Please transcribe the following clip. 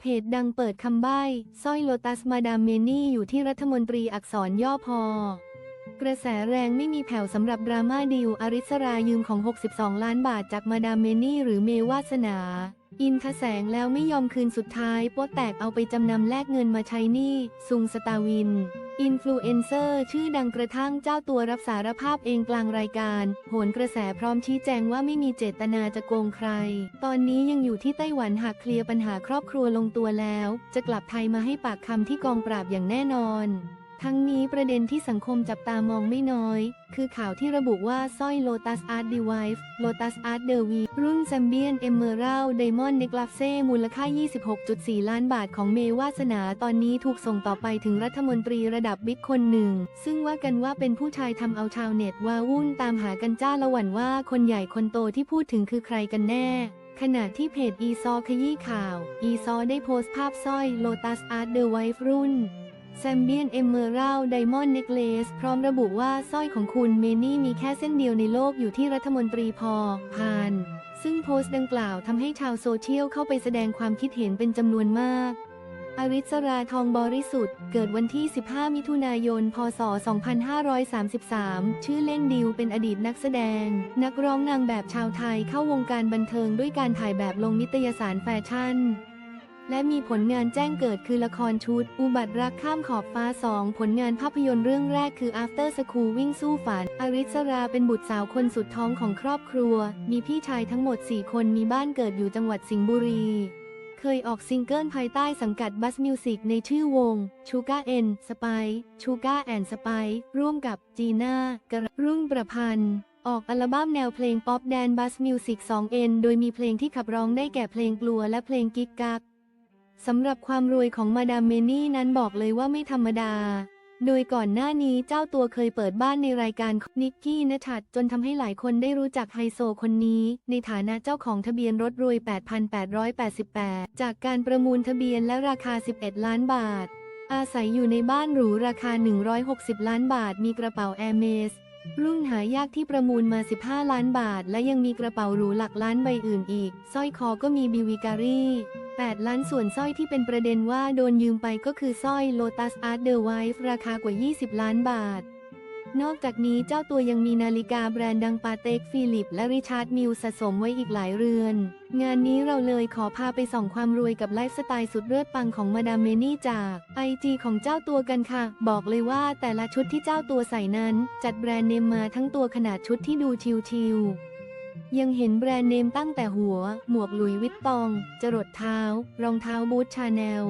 เพจดังเปิดคำใบ้สร้อยโลตัสมาดามเมนี่อยู่ที่รัฐมนตรีอักษรย่อพอกระแสแรงไม่มีแผ่วสำหรับดราม่าดิวอริสรายืมของ 62 ล้านบาทจากมาดามเมนี่หรือเมวาสนา อินทแสงแล้วไม่ยอมคืนสุดท้ายโป๊ะแตกเอาไปจำนำแลกเงินมาใช้หนี้ซุงสตาวิน อินฟลูเอนเซอร์ชื่อดังกระทั่งเจ้าตัวรับสารภาพเองกลางรายการ โหนกระแสพร้อมชี้แจงว่าไม่มีเจตนาจะโกงใคร ตอนนี้ยังอยู่ที่ไต้หวันหากเคลียร์ปัญหาครอบครัวลงตัวแล้ว จะกลับไทยมาให้ปากคำที่กองปราบอย่างแน่นอน ทั้งนี้ประเด็นที่สังคมจับตามองไม่น้อย คือข่าวที่ระบุว่าสร้อย Lotus Art Device Lotus Art d e v i รุ่น z a m b i a n Emerald Diamond Necklace มูลค่า 26.4 ล้านบาทของเมวาสนาตอนนี้ถูกส่งต่อไปถึงรัฐมนตรีระดับบิ๊กคนหนึ่ง ซึ่งว่ากันว่าเป็นผู้ชายทำเอาชาวเน็ตว่าวุ่นตามหากันจ้าละหวันว่าคนใหญ่คนโตที่พูดถึงคือใครกันแน่ขณะที่เพจอีซอขยี้ข่าว อีซอได้โพสต์ภาพสร้อย Lotus Art The Wife รุ่น แซมเบียนเอมเมอรัลไดมอนด์เนกเลสพร้อมระบุว่าสร้อยของคุณเมนี่มีแค่เส้นเดียวในโลกอยู่ที่รัฐมนตรีพอพาน ซึ่งโพสต์ดังกล่าวทำให้ชาวโซเชียลเข้าไปแสดงความคิดเห็นเป็นจำนวนมากอริสราทองบริสุทธิ์ เกิดวันที่ 15 มิถุนายน พศ 2533 ชื่อเล่นดิวเป็นอดีตนักแสดง นักร้องนางแบบชาวไทยเข้าวงการบันเทิงด้วยการถ่ายแบบลงนิตยสารแฟชั่น และมีผลงานแจ้งเกิดคือละครชุด อุบัติรักข้ามขอบฟ้าสองผลงานภาพยนตร์เรื่องแรกคือ After School วิ่งสู้ฝัน อริสราเป็นบุตรสาวคนสุดท้องของครอบครัว มีพี่ชายทั้งหมด 4 คนมีบ้านเกิดอยู่จังหวัดสิงห์บุรี เคยออกซิงเกิลภายใต้สังกัดบัสมิวสิกในชื่อวง Sugar N Spy Sugar and Spy ร่วมกับจีน่ากระรุ่งประพันธ์ออกอัลบั้มแนวเพลงป๊อปแดนบัสมิวสิก 2N โดยมีเพลงที่ขับร้องได้แก่เพลงกลัวและเพลงกิ๊กกัก สำหรับความรวยของมาดามเมนี่นั้นบอกเลยว่าไม่ธรรมดา โดยก่อนหน้านี้เจ้าตัวเคยเปิดบ้านในรายการนิกกี้นชัดจนทำให้หลายคนได้รู้จักไฮโซคนนี้ ในฐานะเจ้าของทะเบียนรถรวย 8,888 จากการประมูลทะเบียนและราคา 11 ล้านบาท อาศัยอยู่ในบ้านหรูราคา 160 ล้านบาท มีกระเป๋าแอร์เมสรุ่นหายากที่ประมูลมา 15 ล้านบาท และยังมีกระเป๋าหรูหลักล้านใบอื่นอีกสร้อยคอก็มีบิวิการี 8 ล้านส่วนสร้อยที่เป็นประเด็นว่าโดนยืมไปก็คือสร้อย Lotus Art The Wife ราคากว่า 20 ล้านบาท นอกจากนี้เจ้าตัวยังมีนาฬิกาแบรนด์ดังปาเต็กฟิลิป และริชาร์ดมิลสะสมไว้อีกหลายเรือน งานนี้เราเลยขอพาไปส่องความรวยกับไลฟ์สไตล์สุดเลือดปังของมาดามเมนี่จากไอจีของเจ้าตัวกันค่ะ บอกเลยว่าแต่ละชุดที่เจ้าตัวใส่นั้น จัดแบรนด์เนมมาทั้งตัวขนาดชุดที่ดูชิลๆ ยังเห็นแบรนด์เนมตั้งแต่หัว หมวกหลุยวิตตอง จรดเท้า รองเท้าบูทชาแนล